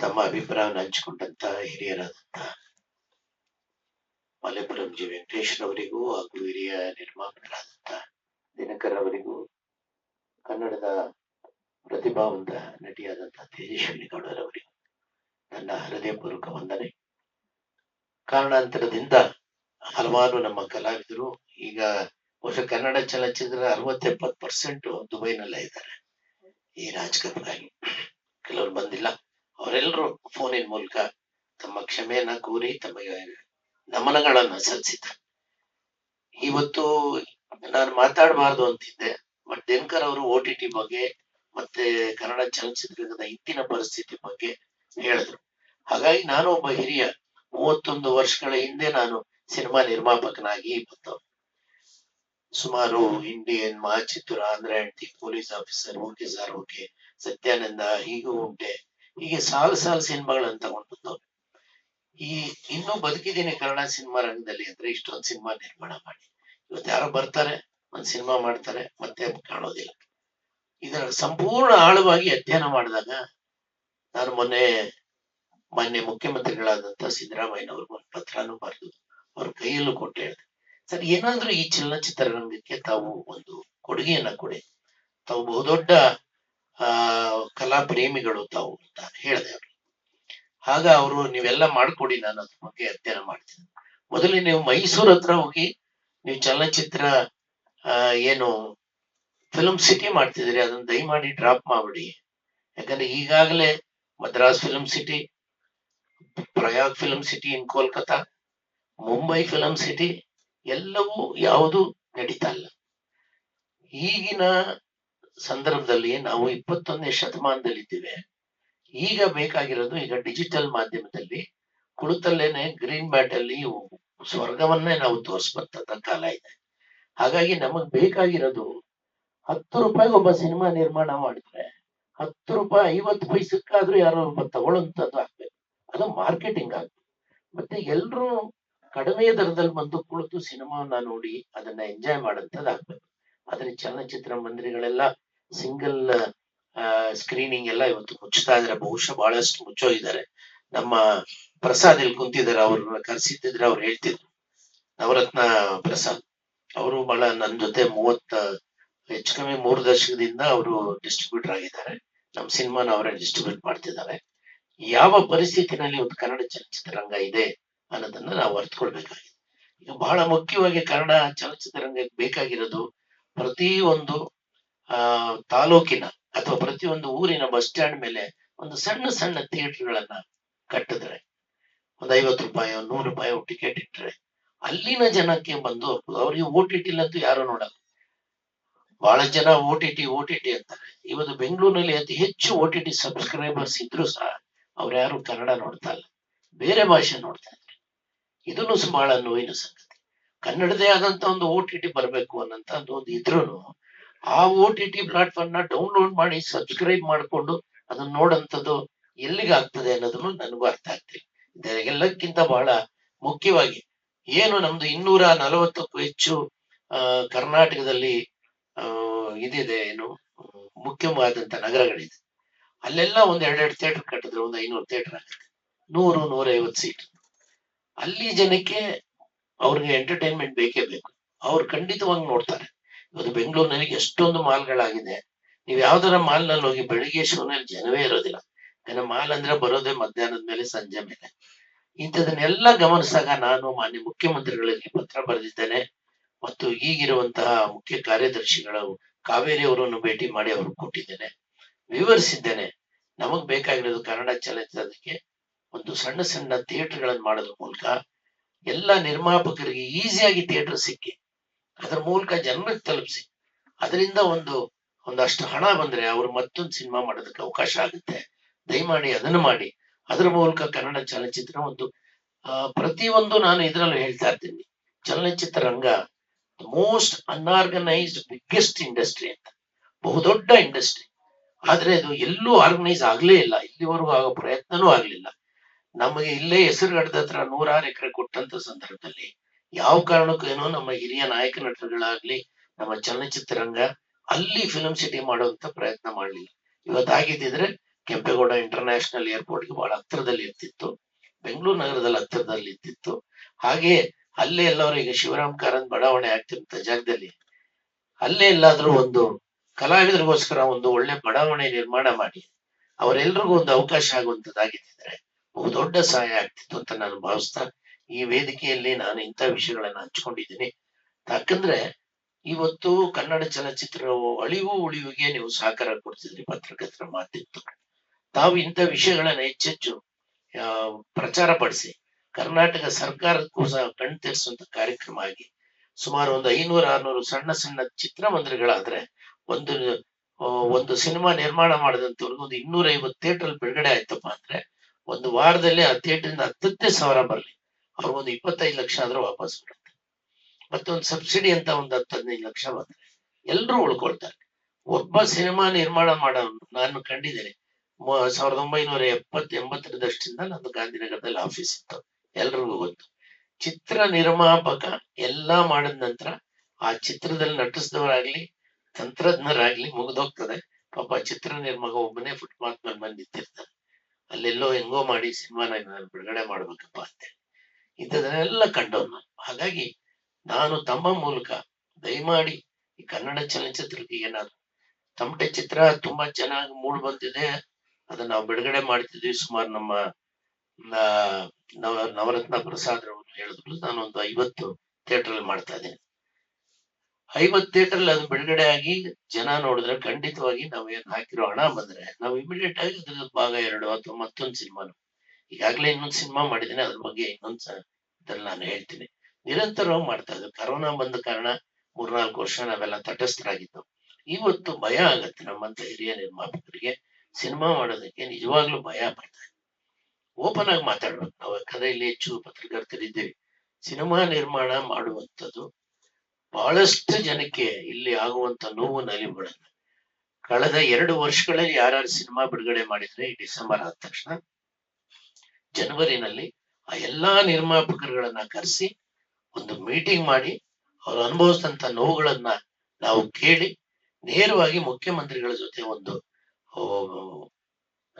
ತಮ್ಮ ಅಭಿಪ್ರಾಯವನ್ನು ಹಂಚಿಕೊಂಡಂತ ಹಿರಿಯರಾದಂತ ಮಲೆಪುರಂ ಜಿ ವೆಂಕಟೇಶ್ ಅವರಿಗೂ ಹಾಗೂ ಹಿರಿಯ ನಿರ್ಮಾಪಕರಾದಂತ ದಿನಕರ್ ಅವರಿಗೂ ಕನ್ನಡದ ಪ್ರತಿಭಾವಂತ ನಟಿಯಾದಂತ ತೇಜಸ್ವಿನಿ ಗೌಡರವರಿಗೂ ನನ್ನ ಹೃದಯಪೂರ್ವಕ ವಂದನೆ. ಕಾರಣಾಂತರದಿಂದ ಹಲವಾರು ನಮ್ಮ ಕಲಾವಿದರು ಈಗ ಬಹುಶಃ ಕನ್ನಡ ಚಲನಚಿತ್ರ ಅರವತ್ತೆಪ್ಪತ್ತು ಪರ್ಸೆಂಟ್ ದುಬೈನಲ್ಲೇ ಇದ್ದಾರೆ. ಈ ರಾಜಕೀಯಕ್ಕಾಗಿ ಕೆಲವರು ಬಂದಿಲ್ಲ. ಅವರೆಲ್ಲರೂ ಫೋನಿನ ಮೂಲಕ ತಮ್ಮ ಕ್ಷಮೆಯನ್ನ ಕೋರಿ ತಮಗೆ ನಮನಗಳನ್ನ ಸಲ್ಲಿಸಿದ್ದಾರೆ. ಇವತ್ತು ನಾನು ಮಾತಾಡಬಾರ್ದು ಅಂತಿದ್ದೆ ಬಟ್ ದಿನಕರ್ ಅವರು ಓ ಟಿ ಟಿ ಬಗ್ಗೆ ಮತ್ತೆ ಕನ್ನಡ ಚಲನಚಿತ್ರದ ಇತ್ತಿನ ಪರಿಸ್ಥಿತಿ ಬಗ್ಗೆ ಹೇಳಿದ್ರು. ಹಾಗಾಗಿ ನಾನು ಒಬ್ಬ ಹಿರಿಯ, ಮೂವತ್ತೊಂದು ವರ್ಷಗಳ ಹಿಂದೆ ನಾನು ಸಿನಿಮಾ ನಿರ್ಮಾಪಕನಾಗಿ ಬಂದವ್ ಸುಮಾರು ಇಂಡಿಯನ್ ಮಹಾಚಿತ್ರ ಆಂಧ್ರ ಹೆಂಡತಿ police officer okay sir, okay, Satyananda, ಹೀಗೂ ಉಂಟೆ. ಹೀಗೆ ಸಾಲು ಸಾಲು ಸಿನಿಮಾಗಳನ್ನ ತಗೊಂಡು ಈ ಇನ್ನೂ ಬದುಕಿದ್ದೀನಿ ಕನ್ನಡ ಸಿನಿಮಾ ರಂಗದಲ್ಲಿ ಅಂದ್ರೆ ಇಷ್ಟೊಂದು ಸಿನಿಮಾ ನಿರ್ಮಾಣ ಮಾಡಿ. ಇವತ್ತು ಯಾರೋ ಬರ್ತಾರೆ, ಒಂದ್ ಸಿನಿಮಾ ಮಾಡ್ತಾರೆ, ಮತ್ತೆ ಕಾಣೋದಿಲ್ಲ. ಇದರ ಸಂಪೂರ್ಣ ಆಳವಾಗಿ ಅಧ್ಯಯನ ಮಾಡಿದಾಗ ನಾನು ಮೊನ್ನೆ ಮಾನ್ಯ ಮುಖ್ಯಮಂತ್ರಿಗಳಾದಂತ ಸಿದ್ದರಾಮಯ್ಯನವ್ರಿಗೆ ಒಂದು ಪತ್ರನೂ ಬರೆದು ಅವ್ರ ಕೈಯಲ್ಲೂ ಕೊಟ್ಟು ಹೇಳಿದೆ. ಸರ್, ಏನಾದ್ರೂ ಈ ಚಲನಚಿತ್ರರಂಗಕ್ಕೆ ತಾವು ಒಂದು ಕೊಡುಗೆಯನ್ನ ಕೊಡಿ. ತಾವು ಬಹುದೊಡ್ಡ ಆ, ಕಲಾ ಪ್ರೇಮಿಗಳು ತಾವು ಅಂತ ಹೇಳಿದೆ ಅವ್ರು. ಆಗ ಅವರು ನೀವೆಲ್ಲ ಮಾಡ್ಕೊಡಿ, ನಾನು ಅದ್ರ ಬಗ್ಗೆ ಅಧ್ಯಯನ ಮಾಡ್ತೀನಿ. ಮೊದಲೇ ನೀವು ಮೈಸೂರ್ ಹತ್ರ ಹೋಗಿ ನೀವು ಚಲನಚಿತ್ರ ಏನು ಫಿಲ್ಮ್ ಸಿಟಿ ಮಾಡ್ತಿದ್ರಿ ಅದನ್ನ ದಯಮಾಡಿ ಡ್ರಾಪ್ ಮಾಡ್ಬಿಡಿ. ಯಾಕಂದ್ರೆ ಈಗಾಗಲೇ Madras film city Prayag film city in Kolkata Mumbai film city ಎಲ್ಲವೂ ಯಾವುದು ನಡೀತಾ ಇಲ್ಲ. ಈಗಿನ ಸಂದರ್ಭದಲ್ಲಿ ನಾವು ಇಪ್ಪತ್ತೊಂದನೇ ಶತಮಾನದಲ್ಲಿದ್ದೇವೆ. ಈಗ ಬೇಕಾಗಿರೋದು ಈಗ ಡಿಜಿಟಲ್ ಮಾಧ್ಯಮದಲ್ಲಿ ಕುಳಿತಲ್ಲೇನೆ ಗ್ರೀನ್ ಮ್ಯಾಟ್ ಅಲ್ಲಿ ಸ್ವರ್ಗವನ್ನೇ ನಾವು ತೋರಿಸ್ಬರ್ತದ ಕಾಲ ಇದೆ. ಹಾಗಾಗಿ ನಮಗ್ ಬೇಕಾಗಿರೋದು ಹತ್ತು ರೂಪಾಯಿಗೆ ಒಬ್ಬ ಸಿನಿಮಾ ನಿರ್ಮಾಣ ಮಾಡಿದ್ರೆ ಹತ್ತು ರೂಪಾಯಿ ಐವತ್ತು ಪೈಸಕ್ಕಾದ್ರೂ ಯಾರೋ ಒಬ್ಬ ತಗೊಳ್ಳೋಂಥದ್ದು ಆಗ್ಬೇಕು. ಅದು ಮಾರ್ಕೆಟಿಂಗ್ ಆಗ್ಬೇಕು. ಮತ್ತೆ ಎಲ್ರು ಕಡಿಮೆ ದರದಲ್ಲಿ ಬಂದು ಕುಳಿತು ಸಿನಿಮಾವನ್ನ ನೋಡಿ ಅದನ್ನ ಎಂಜಾಯ್ ಮಾಡೋಂಥದ್ದು ಆಗ್ಬೇಕು. ಆದ್ರೆ ಚಲನಚಿತ್ರ ಮಂದಿರಗಳೆಲ್ಲ ಸಿಂಗಲ್ ಸ್ಕ್ರೀನಿಂಗ್ ಎಲ್ಲ ಇವತ್ತು ಮುಚ್ಚುತ್ತಾ ಇದಾರೆ. ಬಹುಶಃ ಬಹಳಷ್ಟು ಮುಚ್ಚೋಗಿದ್ದಾರೆ. ನಮ್ಮ ಪ್ರಸಾದ್ ಇಲ್ಲಿ ಕುಂತಿದ್ದಾರೆ. ಅವ್ರನ್ನ ಕರೆಸಿದ್ರೆ ಅವ್ರು ಹೇಳ್ತಿದ್ರು. ನವರತ್ನ ಪ್ರಸಾದ್. ಅವರು ಬಹಳ ನನ್ನ ಜೊತೆ ಮೂವತ್ತ, ಹೆಚ್ಚು ಕಮ್ಮಿ ಮೂರು ದಶಕದಿಂದ ಅವರು ಡಿಸ್ಟ್ರಿಬ್ಯೂಟರ್ ಆಗಿದ್ದಾರೆ. ನಮ್ಮ ಸಿನಿಮಾನ ಅವರೇ ಡಿಸ್ಟ್ರಿಬ್ಯೂಟ್ ಮಾಡ್ತಿದ್ದಾರೆ. ಯಾವ ಪರಿಸ್ಥಿತಿನಲ್ಲಿ ಒಂದು ಕನ್ನಡ ಚಲನಚಿತ್ರರಂಗ ಇದೆ ಅನ್ನೋದನ್ನ ನಾವು ಅರ್ಥಕೊಳ್ಬೇಕಾಗಿದೆ ಈಗ ಬಹಳ ಮುಖ್ಯವಾಗಿ ಕನ್ನಡ ಚಲನಚಿತ್ರರಂಗಕ್ಕೆ ಬೇಕಾಗಿರೋದು ಪ್ರತಿ ಒಂದು ಆ, ತಾಲೂಕಿನ ಅಥವಾ ಪ್ರತಿಯೊಂದು ಊರಿನ ಬಸ್ ಸ್ಟ್ಯಾಂಡ್ ಮೇಲೆ ಒಂದು ಸಣ್ಣ ಸಣ್ಣ ಥಿಯೇಟರ್ಗಳನ್ನ ಕಟ್ಟಿದ್ರೆ, ಒಂದ್ ಐವತ್ತು ರೂಪಾಯಿ, ನೂರು ರೂಪಾಯಿ ಟಿಕೆಟ್ ಇಟ್ಟರೆ ಅಲ್ಲಿನ ಜನಕ್ಕೆ ಬಂದು ಅವ್ರಿಗೆ ಓ ಟಿ ಯಾರು ನೋಡಲ್ಲ. ಬಹಳ ಜನ O T T O T T ಅಂತಾರೆ. ಇವತ್ತು ಬೆಂಗಳೂರಿನಲ್ಲಿ ಅತಿ ಹೆಚ್ಚು ಓ ಟಿ ಟಿ ಸಬ್ಸ್ಕ್ರೈಬರ್ಸ್ ಇದ್ರು ಸಹ ಅವ್ರು ಯಾರು ಕನ್ನಡ ನೋಡ್ತಾ ಇಲ್ಲ. ಬೇರೆ ಭಾಷೆ ನೋಡ್ತಾ ಇದ್ರು ಇದನ್ನು ಬಹಳ ನೋವಿನ ಸಂಗತಿ. ಕನ್ನಡದೇ ಆದಂತ ಒಂದು ಓ ಟಿ ಟಿ ಬರಬೇಕು ಅನ್ನಂತ ಒಂದು ಇದ್ರೂನು ಆ ಓ ಟಿ ಟಿ ಪ್ಲಾಟ್ಫಾರ್ಮ್ನ ಡೌನ್ಲೋಡ್ ಮಾಡಿ ಸಬ್ಸ್ಕ್ರೈಬ್ ಮಾಡಿಕೊಂಡು ಅದನ್ನ ನೋಡಂತದ್ದು ಎಲ್ಲಿಗೆ ಆಗ್ತದೆ ಅನ್ನೋದನ್ನು ನನಗೂ ಅರ್ಥ ಆಗ್ತಿಲ್ಲ. ಇದೆಲ್ಲಕ್ಕಿಂತ ಬಹಳ ಮುಖ್ಯವಾಗಿ ಏನು ನಮ್ದು ಇನ್ನೂರ ನಲವತ್ತಕ್ಕೂ ಹೆಚ್ಚು ಕರ್ನಾಟಕದಲ್ಲಿ ಇದಿದೆ ಏನು, ಮುಖ್ಯವಾದಂತ ನಗರಗಳಿದೆ. ಅಲ್ಲೆಲ್ಲ ಒಂದ್ ಎರಡೆರಡು ಥಿಯೇಟರ್ ಕಟ್ಟಿದ್ರೆ, ಒಂದು ಐನೂರು ಥಿಯೇಟರ್ ಆಗುತ್ತೆ. ನೂರು, ನೂರೈವತ್ತು ಸೀಟ್ ಅಲ್ಲಿ ಜನಕ್ಕೆ ಅವ್ರಿಗೆ ಎಂಟರ್ಟೈನ್ಮೆಂಟ್ ಬೇಕೇ ಬೇಕು. ಅವ್ರು ಖಂಡಿತವಾಗಿ ನೋಡ್ತಾರೆ. ಇವತ್ತು ಬೆಂಗಳೂರಿನಲ್ಲಿ ಎಷ್ಟೊಂದು ಮಾಲ್ಗಳಾಗಿದೆ. ನೀವು ಯಾವ್ದಾರ ಮಾಲ್ನಲ್ಲಿ ಹೋಗಿ ಬೆಳಿಗ್ಗೆ ಶೋನಲ್ಲಿ ಜನವೇ ಇರೋದಿಲ್ಲ. ಯಾಕಂದ್ರೆ ಮಾಲ್ ಅಂದ್ರೆ ಬರೋದೇ ಮಧ್ಯಾಹ್ನದ ಮೇಲೆ ಸಂಜೆ ಮೇಲೆ. ಇಂಥದನ್ನೆಲ್ಲ ಗಮನಿಸಿದಾಗ ನಾನು ಮಾನ್ಯ ಮುಖ್ಯಮಂತ್ರಿಗಳಿಗೆ ಪತ್ರ ಬರೆದಿದ್ದೇನೆ. ಮತ್ತು ಈಗಿರುವಂತಹ ಮುಖ್ಯ ಕಾರ್ಯದರ್ಶಿಗಳು ಕಾವೇರಿ ಅವರನ್ನು ಭೇಟಿ ಮಾಡಿ ಅವರು ಕೊಟ್ಟಿದ್ದೇನೆ. ವಿವರಿಸಿದ್ದೇನೆ. ನಮಗ್ ಬೇಕಾಗಿರೋದು ಕನ್ನಡ ಚಲನಚಿತ್ರಕ್ಕೆ ಒಂದು ಸಣ್ಣ ಸಣ್ಣ ಥಿಯೇಟರ್ ಥಿಯೇಟರ್ಗಳನ್ನು ಮಾಡೋದ್ರ ಮೂಲಕ ಎಲ್ಲ ನಿರ್ಮಾಪಕರಿಗೆ ಈಸಿಯಾಗಿ ಥಿಯೇಟರ್ ಸಿಕ್ಕಿ ಅದರ ಮೂಲಕ ಜನರಿಗೆ ತಲುಪಿಸಿ. ಅದರಿಂದ ಒಂದು, ಒಂದಷ್ಟು ಹಣ ಬಂದ್ರೆ ಅವ್ರು ಮತ್ತೊಂದು ಸಿನಿಮಾ ಮಾಡೋದಕ್ಕೆ ಅವಕಾಶ ಆಗುತ್ತೆ. ದಯಮಾಡಿ ಅದನ್ನ ಮಾಡಿ. ಅದರ ಮೂಲಕ ಕನ್ನಡ ಚಲನಚಿತ್ರ ಒಂದು ಪ್ರತಿಯೊಂದು ನಾನು ಇದರಲ್ಲೂ ಹೇಳ್ತಾ ಇರ್ತೀನಿ. ಚಲನಚಿತ್ರ ರಂಗ ಮೋಸ್ಟ್ ಅನ್ಆರ್ಗನೈಸ್ಡ್ ಬಿಗ್ಗೆಸ್ಟ್ ಇಂಡಸ್ಟ್ರಿ ಅಂತ. ಬಹುದೊಡ್ಡ ಇಂಡಸ್ಟ್ರಿ ಆದ್ರೆ ಅದು ಎಲ್ಲೂ ಆರ್ಗನೈಸ್ ಆಗ್ಲೇ ಇಲ್ಲ. ಇಲ್ಲಿವರೆಗೂ ಆಗೋ ಪ್ರಯತ್ನನೂ ಆಗ್ಲಿಲ್ಲ. ನಮಗೆ ಇಲ್ಲೇ ಹೆಸರುಗಡದ ಹತ್ರ ನೂರಾರು ಎಕರೆ ಕೊಟ್ಟಂತ ಸಂದರ್ಭದಲ್ಲಿ ಯಾವ ಕಾರಣಕ್ಕೂ ಏನೋ ನಮ್ಮ ಹಿರಿಯ ನಾಯಕ ನಟರುಗಳಾಗ್ಲಿ, ನಮ್ಮ ಚಲನಚಿತ್ರರಂಗ ಅಲ್ಲಿ ಫಿಲಂ ಸಿಟಿ ಮಾಡುವಂತ ಪ್ರಯತ್ನ ಮಾಡ್ಲಿಲ್ಲ. ಇವತ್ತಾಗಿದ್ದಿದ್ರೆ ಕೆಂಪೇಗೌಡ ಇಂಟರ್ನ್ಯಾಷನಲ್ ಏರ್ಪೋರ್ಟ್ಗೆ ಬಹಳ ಹತ್ತಿರದಲ್ಲಿ ಇರ್ತಿತ್ತು. ಬೆಂಗಳೂರು ನಗರದಲ್ಲಿ ಹತ್ತಿರದಲ್ಲಿ ಇರ್ತಿತ್ತು. ಹಾಗೆ ಅಲ್ಲೇ ಎಲ್ಲರೂ ಈಗ ಶಿವರಾಮ್ ಕಾರಂತ್ ಬಡಾವಣೆ ಆಗ್ತಿರುವಂತ ಜಾಗದಲ್ಲಿ ಅಲ್ಲೇ ಎಲ್ಲಾದ್ರೂ ಒಂದು ಕಲಾವಿದರಿಗೋಸ್ಕರ ಒಂದು ಒಳ್ಳೆ ಬಡಾವಣೆ ನಿರ್ಮಾಣ ಮಾಡಿ, ಅವರೆಲ್ರಿಗೂ ಒಂದು ಅವಕಾಶ ಆಗುವಂತದ್ದಾಗಿದ್ದರೆ ಬಹುದೊಡ್ಡ ಸಹಾಯ ಆಗ್ತಿತ್ತು ಅಂತ ನಾನು ಭಾವಿಸ್ತಾ ಈ ವೇದಿಕೆಯಲ್ಲಿ ನಾನು ಇಂಥ ವಿಷಯಗಳನ್ನ ಹಂಚ್ಕೊಂಡಿದ್ದೀನಿ. ಯಾಕಂದ್ರೆ ಇವತ್ತು ಕನ್ನಡ ಚಲನಚಿತ್ರ ಅಳಿವು ಉಳಿವಿಗೆ ನೀವು ಸಹಕಾರ ಕೊಡ್ತಿದ್ರಿ ಪತ್ರಕರ್ತರ ಮಾತಿತ್ತು. ತಾವು ಇಂಥ ವಿಷಯಗಳನ್ನ ಹೆಚ್ಚೆಚ್ಚು ಪ್ರಚಾರ ಪಡಿಸಿ. ಕರ್ನಾಟಕ ಸರ್ಕಾರಕ್ಕೂ ಸಹ ಕಣ್ ತೆರೆಸುವಂತ ಕಾರ್ಯಕ್ರಮ ಆಗಿ ಸುಮಾರು ಒಂದು ಐನೂರ, ಆರ್ನೂರು ಸಣ್ಣ ಸಣ್ಣ ಚಿತ್ರಮಂದಿರಗಳಾದ್ರೆ ಒಂದು ಒಂದು ಸಿನಿಮಾ ನಿರ್ಮಾಣ ಮಾಡಿದಂತವ್ರಿಗೆ ಒಂದು ಇನ್ನೂರ ಐವತ್ತು ಥಿಯೇಟರ್ ಬಿಡುಗಡೆ ಆಯ್ತಪ್ಪ ಅಂದ್ರೆ ಒಂದು ವಾರದಲ್ಲಿ ಆ ಥಿಯೇಟರ್ ಇಂದ ಹತ್ತತ್ತೇ ಸಾವಿರ ಬರ್ಲಿ. ಅವ್ರಿಗೊಂದು ಇಪ್ಪತ್ತೈದು ಲಕ್ಷ ಆದ್ರೂ ವಾಪಸ್ ಬರುತ್ತೆ. ಮತ್ತೊಂದು ಸಬ್ಸಿಡಿ ಅಂತ ಒಂದು ಹತ್ತು ಹದಿನೈದು ಲಕ್ಷ ಬರ್ತಾರೆ ಎಲ್ರೂ ಉಳ್ಕೊಳ್ತಾರೆ. ಒಬ್ಬ ಸಿನಿಮಾ ನಿರ್ಮಾಣ ಮಾಡೋನು ನಾನು ಕಂಡಿದ್ದೇನೆ. ಸಾವಿರದ ಒಂಬೈನೂರ ಎಪ್ಪತ್ ಎಂಬತ್ತರದಷ್ಟಿಂದ ನಂದು ಗಾಂಧಿನಗರದಲ್ಲಿ ಆಫೀಸ್ ಇತ್ತು. ಎಲ್ರಿಗೂ ಗೊತ್ತು. ಚಿತ್ರ ನಿರ್ಮಾಪಕ ಎಲ್ಲಾ ಮಾಡಿದ ನಂತರ ಆ ಚಿತ್ರದಲ್ಲಿ ನಟಿಸಿದವರಾಗ್ಲಿ, ತಂತ್ರಜ್ಞರಾಗ್ಲಿ ಮುಗಿದೋಗ್ತದೆ. ಪಾಪ ಚಿತ್ರ ನಿರ್ಮಾಪಕ ಒಬ್ಬನೇ ಫುಟ್ಪಾತ್ ಮೇಲೆ ಬಂದು ಅಲ್ಲೆಲ್ಲೋ ಹೆಂಗೋ ಮಾಡಿ ಸಿನಿಮಾನ ಬಿಡುಗಡೆ ಮಾಡ್ಬೇಕಪ್ಪ ಅಂತ ಇಂಥದನ್ನೆಲ್ಲ ಕಂಡವನು ಹಾಗಾಗಿ ನಾನು ತಮ್ಮ ಮೂಲಕ ದಯಮಾಡಿ ಈ ಕನ್ನಡ ಚಲನಚಿತ್ರಕ್ಕೆ ಏನಾದ್ರು ತಮಟೆ ಚಿತ್ರ ತುಂಬಾ ಚೆನ್ನಾಗಿ ಮೂಡ್ ಬಂದಿದೆ. ಅದನ್ನ ನಾವು ಬಿಡುಗಡೆ ಮಾಡ್ತಿದ್ವಿ. ಸುಮಾರು ನಮ್ಮ ನವ, ನವರತ್ನ ಪ್ರಸಾದ್ ರವರು ಹೇಳಿದ್ರು. ನಾನು ಒಂದು ಐವತ್ತು ಥಿಯೇಟರ್ ಅಲ್ಲಿ ಮಾಡ್ತಾ ಇದ್ದೀನಿ. ಐವತ್ತು ಥಿಯೇಟರ್ ಅಲ್ಲಿ ಅದು ಬಿಡುಗಡೆ ಆಗಿ ಜನ ನೋಡಿದ್ರೆ ಖಂಡಿತವಾಗಿ ನಾವು ಏನ್ ಹಾಕಿರೋ ಹಣ ಬಂದ್ರೆ ನಾವು ಇಮಿಡಿಯೇಟ್ ಆಗಿ ಅದ್ರದ್ದು ಭಾಗ ಎರಡು ಅಥವಾ ಮತ್ತೊಂದು ಸಿನಿಮಾನು ಈಗಾಗಲೇ ಇನ್ನೊಂದು ಸಿನಿಮಾ ಮಾಡಿದ್ದೀನಿ, ಅದ್ರ ಬಗ್ಗೆ ಇನ್ನೊಂದ್ ಸ- ಇದ್ರಲ್ಲಿ ನಾನು ಹೇಳ್ತೀನಿ. ನಿರಂತರವಾಗಿ ಮಾಡ್ತಾ ಇದ್ವಿ ಕರೋನಾ ಬಂದ ಕಾರಣ ಮೂರ್ನಾಲ್ಕು ವರ್ಷ ನಾವೆಲ್ಲ ತಟಸ್ಥರಾಗಿದ್ದು ಇವತ್ತು ಭಯ ಆಗತ್ತೆ ನಮ್ಮಂತ ಹಿರಿಯ ನಿರ್ಮಾಪಕರಿಗೆ. ಸಿನಿಮಾ ಮಾಡೋದಕ್ಕೆ ನಿಜವಾಗ್ಲೂ ಭಯ ಬರ್ತಾ ಇದೆ. ಓಪನ್ ಆಗಿ ಮಾತಾಡ್ಬೇಕು. ನಾವು ಯಾಕಂದ್ರೆ ಇಲ್ಲಿ ಹೆಚ್ಚು ಪತ್ರಕರ್ತರಿದ್ದೇವೆ ಸಿನಿಮಾ ನಿರ್ಮಾಣ ಮಾಡುವಂಥದ್ದು ಬಹಳಷ್ಟು ಜನಕ್ಕೆ ಇಲ್ಲಿ ಆಗುವಂತ ನೋವು ನಲಿವುಗಳನ್ನ. ಕಳೆದ ಎರಡು ವರ್ಷಗಳಲ್ಲಿ ಯಾರು ಸಿನಿಮಾ ಬಿಡುಗಡೆ ಮಾಡಿದ್ರೆ, ಈ ಡಿಸೆಂಬರ್ ಆದ ತಕ್ಷಣ ಜನವರಿನಲ್ಲಿ ಆ ಎಲ್ಲಾ ನಿರ್ಮಾಪಕರುಗಳನ್ನ ಕರೆಸಿ ಒಂದು ಮೀಟಿಂಗ್ ಮಾಡಿ ಅವ್ರು ಅನುಭವಿಸಿದಂತ ನೋವುಗಳನ್ನ ನಾವು ಕೇಳಿ ನೇರವಾಗಿ ಮುಖ್ಯಮಂತ್ರಿಗಳ ಜೊತೆ ಒಂದು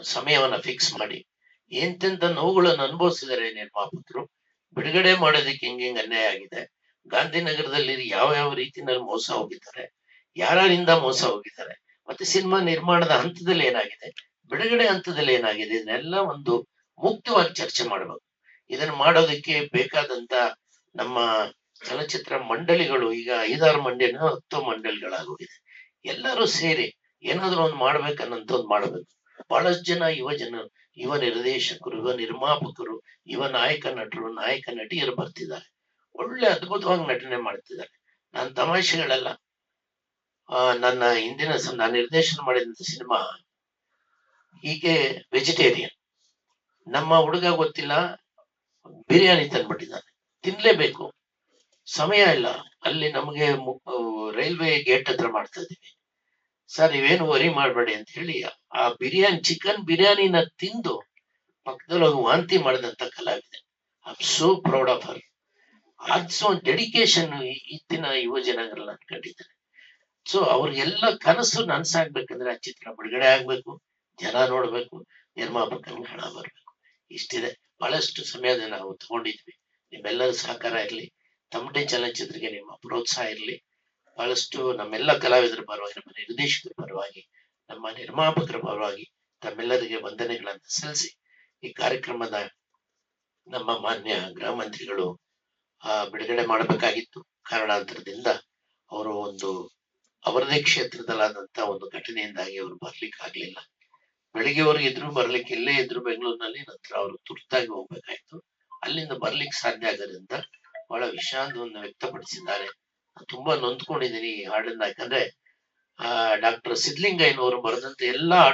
ಸಮಯವನ್ನ ಫಿಕ್ಸ್ ಮಾಡಿ ಎಂತೆಂತ ನೋವುಗಳನ್ನು ಅನುಭವಿಸಿದರೆ ನಿರ್ಮಾಪಕರು. ಬಿಡುಗಡೆ ಮಾಡೋದಕ್ಕೆ ಹೆಂಗ್ ಹಿಂಗ್ ಅನ್ಯಾಯ ಆಗಿದೆ. ಗಾಂಧಿನಗರದಲ್ಲಿ ಯಾವ ಯಾವ ರೀತಿನಲ್ಲಿ ಮೋಸ ಹೋಗಿದ್ದಾರೆ. ಯಾರಿಂದ ಮೋಸ ಹೋಗಿದ್ದಾರೆ. ಮತ್ತೆ ಸಿನಿಮಾ ನಿರ್ಮಾಣದ ಹಂತದಲ್ಲಿ ಏನಾಗಿದೆ. ಬಿಡುಗಡೆ ಹಂತದಲ್ಲಿ ಏನಾಗಿದೆ. ಇದನ್ನೆಲ್ಲ ಒಂದು ಮುಕ್ತವಾಗಿ ಚರ್ಚೆ ಮಾಡಬೇಕು. ಇದನ್ನ ಮಾಡೋದಕ್ಕೆ ಬೇಕಾದಂತ ನಮ್ಮ ಚಲನಚಿತ್ರ ಮಂಡಳಿಗಳು ಈಗ ಐದಾರು ಮಂಡಳಿ ಹತ್ತು ಮಂಡಳಿಗಳಾಗೋಗಿದೆ. ಎಲ್ಲರೂ ಸೇರಿ ಏನಾದ್ರೂ ಒಂದು ಮಾಡ್ಬೇಕನ್ನಂತ ಒಂದು ಮಾಡ್ಬೇಕು. ಬಹಳಷ್ಟು ಜನ ಯುವ ಜನ ಯುವ ನಿರ್ದೇಶಕರು ಯುವ ನಿರ್ಮಾಪಕರು ಯುವ ನಾಯಕ ನಟರು ನಾಯಕ ನಟಿಯರು ಬರ್ತಿದ್ದಾರೆ. ಒಳ್ಳೆ ಅದ್ಭುತವಾಗಿ ನಟನೆ ಮಾಡ್ತಿದ್ದಾರೆ. ತಮಾಷೆಗಳೆಲ್ಲ. ಆ, ನನ್ನ ಹಿಂದಿನ ನಾನು ನಿರ್ದೇಶನ ಮಾಡಿದಂತ ಸಿನಿಮಾ ಹೀಗೆ ವೆಜಿಟೇರಿಯನ್. ನಮ್ಮ ಹುಡುಗ ಗೊತ್ತಿಲ್ಲ, ಬಿರಿಯಾನಿ ತಂದ್ಬಿಟ್ಟಿದ್ದಾನೆ. ತಿನ್ಲೇಬೇಕು. ಸಮಯ ಇಲ್ಲ. ಅಲ್ಲಿ ನಮಗೆ ರೈಲ್ವೆ ಗೇಟ್ ಹತ್ರ ಮಾಡ್ತಾ ಇದ್ದೀವಿ. ಸರ್, ನೀವೇನು ವರಿ ಮಾಡಬೇಡಿ ಅಂತ ಹೇಳಿ, ಆ ಬಿರಿಯಾನಿ ಚಿಕನ್ ಬಿರಿಯಾನಿನ ತಿಂದು ಪಕ್ಕದಲ್ಲಿ ಹೋಗಿ ವಾಂತಿ ಮಾಡಿದಂತ ಕಲಾವಿದೆ. I so proud of her ಅದ್ಸೋ dedication ಇತ್ತಿನ ಯುವ ಜನಗಳನ್ನ ಕಂಡಿದ್ದಾರೆ ಸೊ ಅವ್ರಿಗೆಲ್ಲ ಕನಸು ನನ್ಸಾಗ್ಬೇಕಂದ್ರೆ ಆ ಚಿತ್ರ ಬಿಡುಗಡೆ ಆಗ್ಬೇಕು, ಜನ ನೋಡ್ಬೇಕು, ನಿರ್ಮಾಪಕನಿಗೆ ಹಣ ಬರ್ಬೇಕು. ಇಷ್ಟಿದೆ. ಬಹಳಷ್ಟು ಸಮಯದ ನಾವು ತಗೊಂಡಿದ್ವಿ. ನಿಮ್ಮೆಲ್ಲರ ಸಹಕಾರ ಇರ್ಲಿ ತಮಟೆ ಚಲನಚಿತ್ರಕ್ಕೆ ನಿಮ್ಮ ಪ್ರೋತ್ಸಾಹ ಇರ್ಲಿ. ಬಹಳಷ್ಟು ನಮ್ಮೆಲ್ಲ ಕಲಾವಿದರ ಪರವಾಗಿ, ನಮ್ಮ ನಿರ್ದೇಶಕರ ಪರವಾಗಿ, ನಮ್ಮ ನಿರ್ಮಾಪಕರ ಪರವಾಗಿ ತಮ್ಮೆಲ್ಲರಿಗೆ ವಂದನೆಗಳನ್ನು ಸಲ್ಲಿಸಿ, ಈ ಕಾರ್ಯಕ್ರಮದ ನಮ್ಮ ಮಾನ್ಯ ಗೃಹ ಮಂತ್ರಿಗಳು, ಆ, ಬಿಡುಗಡೆ ಮಾಡಬೇಕಾಗಿತ್ತು. ಕಾರಣಾಂತರದಿಂದ ಅವರು ಒಂದು ಅವರದೇ ಕ್ಷೇತ್ರದಲ್ಲಾದಂತ ಒಂದು ಘಟನೆಯಿಂದಾಗಿ ಅವರು ಬರ್ಲಿಕ್ಕೆ ಆಗ್ಲಿಲ್ಲ ಬೆಳಿಗ್ಗೆವರೆಗೆ ಇದ್ರು ಬರ್ಲಿಕ್ಕೆ, ಇಲ್ಲೇ ಇದ್ರು ಬೆಂಗಳೂರಿನಲ್ಲಿ ನಂತರ ಅವರು ತುರ್ತಾಗಿ ಹೋಗ್ಬೇಕಾಯ್ತು. ಅಲ್ಲಿಂದ ಬರ್ಲಿಕ್ಕೆ ಸಾಧ್ಯ ಆಗೋದ್ರಿಂದ ಬಹಳ ವಿಷಾದವನ್ನು ವ್ಯಕ್ತಪಡಿಸಿದ್ದಾರೆ. ತುಂಬಾ ನೊಂದ್ಕೊಂಡಿದ್ದೀನಿ ಈ ಹಾಡನ್ನ. ಯಾಕಂದ್ರೆ, ಆ, ಡಾಕ್ಟರ್ ಸಿದ್ಲಿಂಗಯ್ಯನವರು ಬರೆದಂತ ಎಲ್ಲಾ